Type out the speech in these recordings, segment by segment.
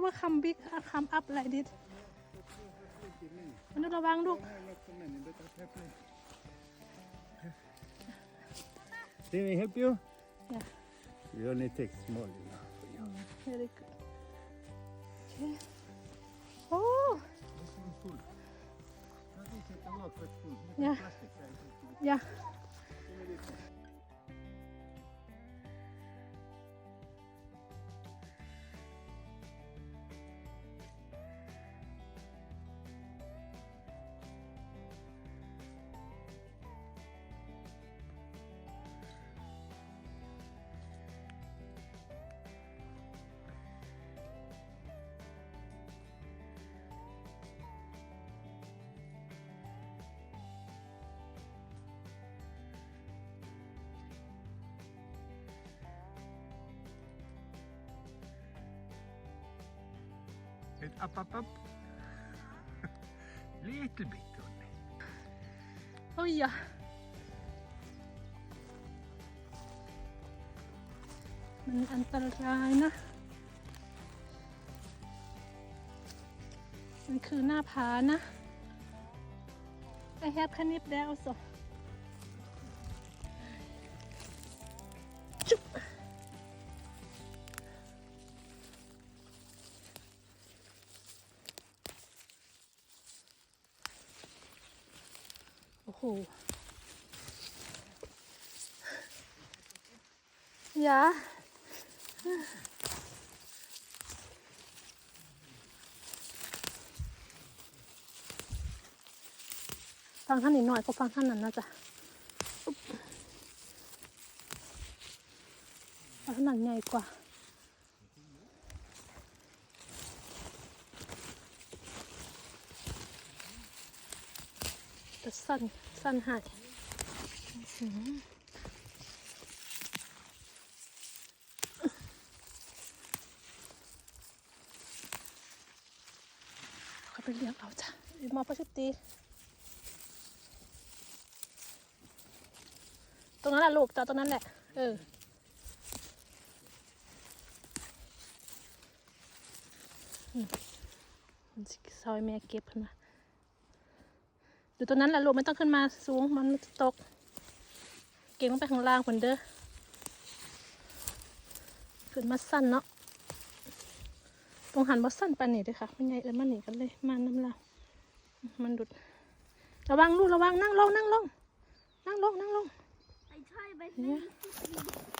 never come big uh, come up like this มันระวังลูก Not so many, but that's happening. Did I help you? Yeah. We only take small, you know. very good okay oh This one's full. Now this is a lot, but full. This is Yeah. plastic, right? yeah up, up, up. Little bit only. โอ้ยอะมันอันตรายนะมันคือหน้าผานะ I have canip there also โอ้โหอย่าฟังท่านนิดหน่อยก็ฟังท่านนั้นนะจ๊ะฟังท่านนั้นใหญ่กว่า แต่สั้นสั้นหายอื้อหือเขาไปเรียกเอาจ้ะมาพัชตีตรงนั้นแหละลูกจอดตรงนั้นแหละ เอออืมมันสิซอยแม่เก็บขึ้นมา อยู่ตรงนั้นแหละลูกไม่ต้องขึ้นมาสูงมันจะตก เก่งลงไปข้างล่างคนเด้อขึ้นมาสั้นเนาะตรงหันบ่สั้นปานนี่เด้อค่ะมันใหญ่เอินมันหนีกันเลยมาน้ำลาวมันดุดระวังลูกระวังนั่งลงนั่งลงนั่งลงนั่งลง I try my Yeah.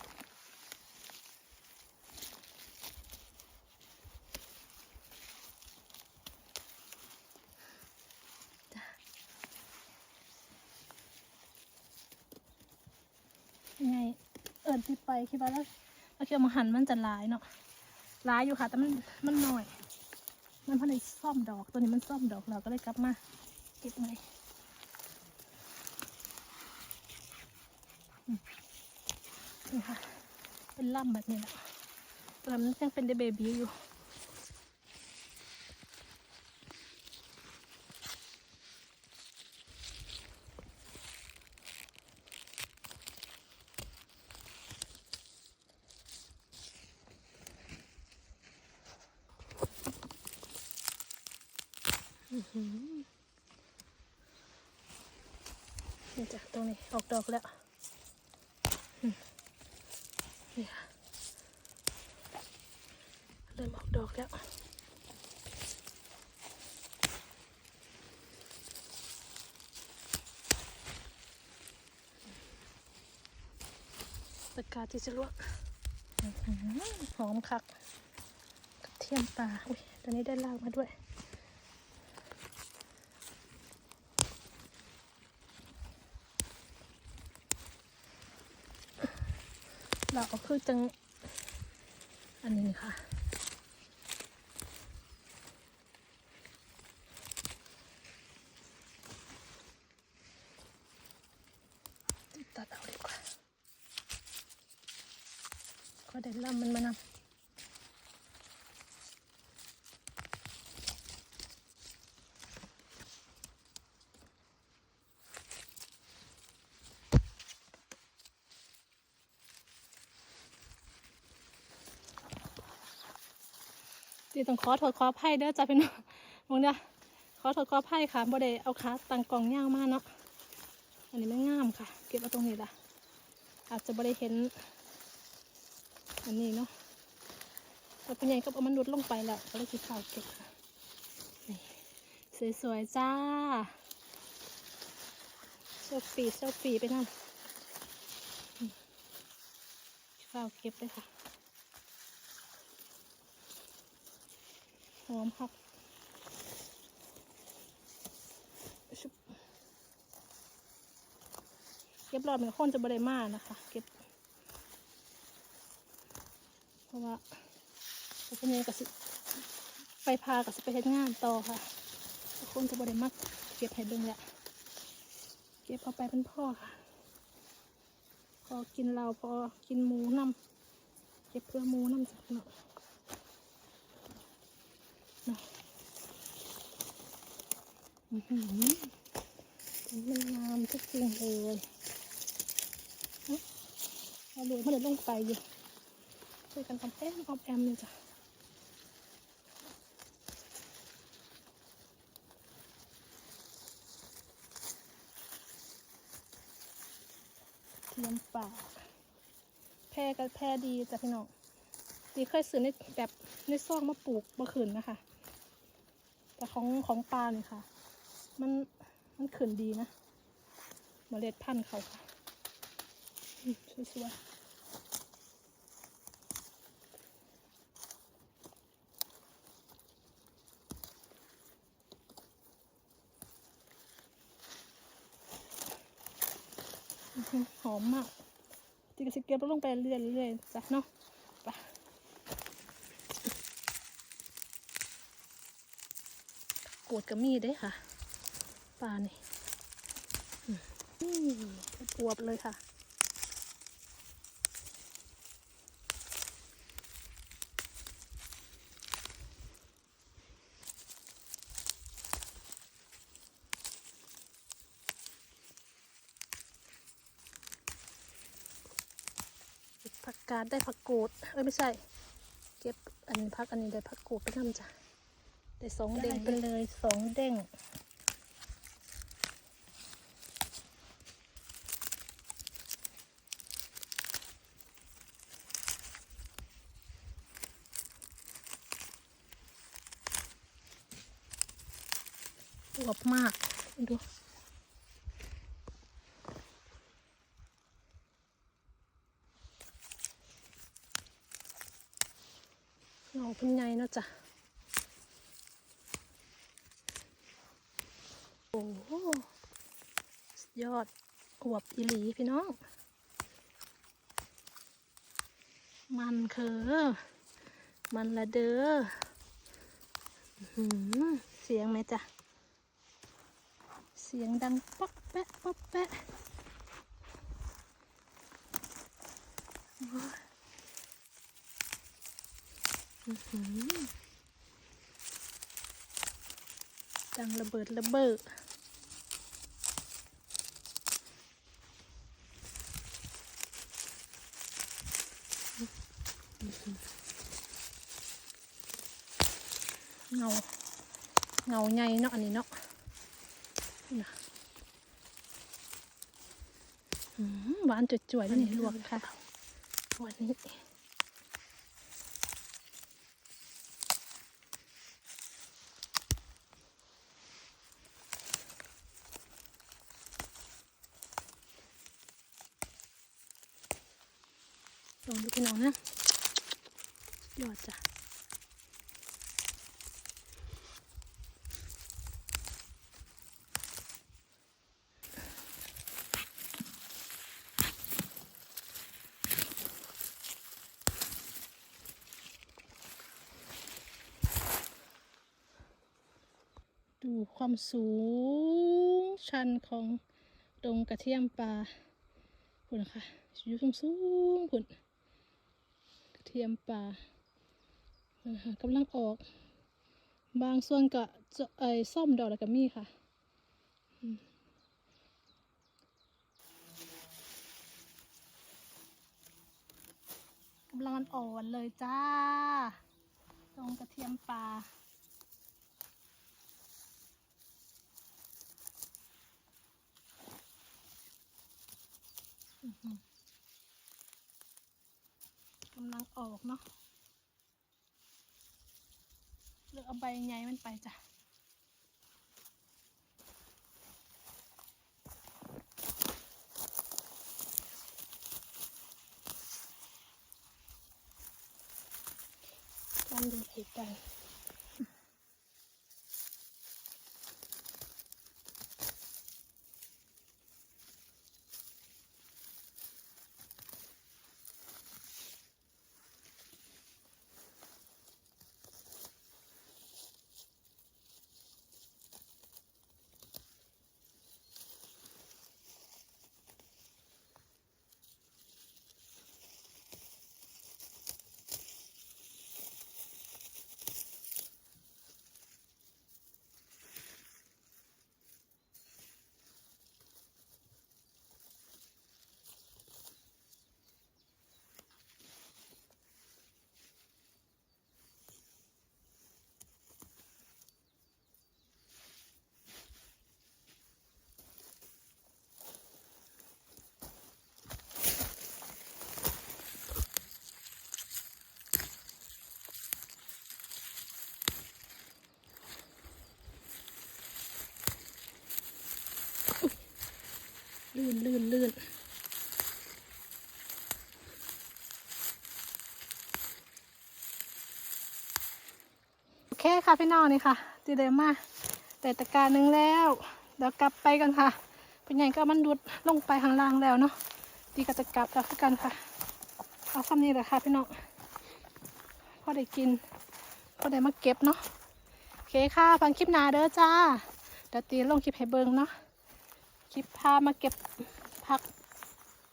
ยังไงเอิญที่ไปคิดว่าแล้วเอาเคียวมาหันมันจะลายเนาะลายอยู่ค่ะ แต่มันมันหน่อย มันพอในซ่อมดอกตัวนี้มันซ่อมดอกเราก็เลยกลับมาเก็บใหม่นี่ค่ะ เป็นล่ำแบบนี้แหละตอนนั้นยังเป็นเดบบีอยู่ นี่จ้ะตรงนี้ออกดอกแล้วอืมนี่ค่ะเริ่มออกดอกแล้วตะกาที่จะลวกอื้อหือหอมคักกระเทียมป่าอุ้ยตอนนี้ได้ลากมาด้วย เราก็คือจัง อันนี้ค่ะตัดเอาดีกว่า ก็เด้ลำมันมานำ นี่ต้องขอโทษขออภัยเด้อจ้าพี่น้องมองเนี่ยขอโทษขออภัยค่ะบ่ได้เอาขาตั้งกล่องยาวมาเนาะอันนี้มันงามค่ะ เก็บเอาตรงนี้ละอาจจะบ่ได้เห็น อันนี้เนาะแต่เป็นไงก็เอามันนุดลงไปแล้วก็เลยคิดข่าวเก็บค่ะนี่สวยๆจ้าเซลฟี่เซฟีไปนั่นข้าวเก็บเลยค่ะ อมครับชุบเก็บรอบเหมือนคนจะบริมานะคะเก็บเพราะว่าแต่เป็นยังกับสิไปพากับสิไปเฮ็ดงานต่อค่ะคนจะบริมักเก็บให้เบิ่งแหละเก็บเอาไปเป็นพ่อค่ะ พอกินเราพอกินหมูน้ำเก็บเพื่อหมูน้ำจากเนาะ อื้อหือ มันงามทุกสิ่งเลยอุ๊ยเอาเหลือมันเดินลงไปอยู่ช่วยกันทำแอมออมแอมเลยจ้ะเทียมป่าแพร่ก็แพร่ดีจ้ะพี่น้องดีเคยซื้อในแบบในซองมาปลูกเมื่อคืนนะคะ แต่ของของปลาเนี่ยค่ะ มันมันขืนดีนะเมล็ดพันธุ์เขาค่ะสวยหอมมากตีกสิเก็บลงไปเรื่อยๆเรื่อยๆจ้ะเนาะไปกดกับมีดเด้ค่ะ ปลานี่นี่ปวบเลยค่ะ ผักกาดได้ผักกูดเอ้ยไม่ใช่ เก็บอันนี้ผักอันนี้ได้ผักกูดไปทำจ้ะได้สองเด้งไปเลยสองเด้ง มากดูเงาเป็นไงเนาะจ้ะโอ้โหยอดอวบอีหลีพี่น้อง มันเคอมันละเด้ออื้อหือเสียงไหมจ๊ะ เสียงดังป๊อกแปะป๊อกแปะดังระเบิดระเบิดเงา เงาใหญ่เนาะอันนี้เนาะ หวานจ่วยๆแล้วนี่ลวกค่ะวันนี้ลองดูพี่น้องนะยอดจ้ะ ดูความสูงชันของดงกระเทียมปลาคุณนะคะอยู่สูงสูงคุณกระเทียมปลานะคะกำลังออก บางส่วนก็จะไอ้ซ่อมดอกแล้วก็มีค่ะกำลังอ่อนเลยจ้า ตรงกระเทียมปลาอื้อหือ กำลังออกเนาะเลือกเอาใบใหญ่มันไปจ้ะการดูเหตุกา ลื่นลื่นลื่นโอเคค่ะพี่น้องนี่ค่ะจีเดมาแต่ตะการหนึ่งแล้ว เดี๋ยวกลับไปกันค่ะเป็นไงก็มันดุดลงไปข้างล่างแล้วเนาะดีก็จะกลับแล้วคือกันค่ะ เอาคำนี้แหละค่ะพี่น้องพอได้กินพอได้มาเก็บเนาะโอเคค่ะฟังคลิปหนาเด้อจ้าเดี๋ยวตีลงคลิปให้เบิงเนาะ คลิปพามาเก็บผัก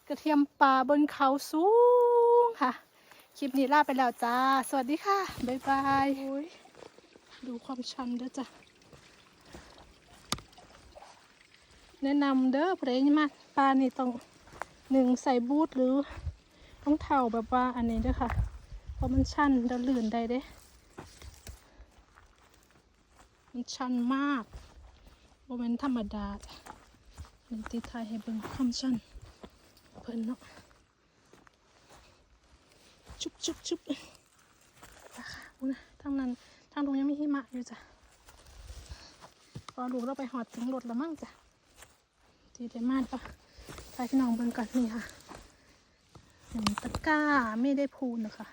กระเทียมป่าบนเขาสูงค่ะ คลิปนี้ลาไปแล้วจ้า สวัสดีค่ะ บ๊ายบายดูความชันเด้อจ้ะ แนะนำเด้อเพลงมาปลานี่ต้องหนึ่งใส่บูทหรือต้องเท่าแบบว่าอันนี้เด้อค่ะ เพราะมันชันเดาลื่นได้เด้ มันชันมากโมเมนต์ธรรมดา หนึ่งตีไทยให้เบิ่งคำชันเพิ่นเนาะชุบชุบชุบนะคะอุ้ยทางนั้นทางตรงยังไมีหิมะอยู่จ้ะพอลูเราไปหอดถึงรถแล้วมั้งจ้ะทีได้มากปะพาพี่น้องเบิ่งก่อนนี่ค่ะเห็นตะกร้าไม่ได้พูนนะคะ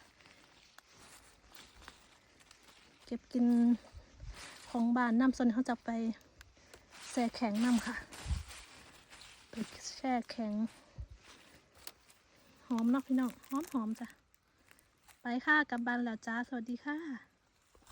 เก็บกินของบ้านน้ำส่วนเขาจะไปแช่แข็งน้ำค่ะ ช่แข็ง หอมเนาะพี่น้อง หอมหอมจ้ะ ไปค่ะกลับบ้านแล้วจ้า สวัสดีค่ะ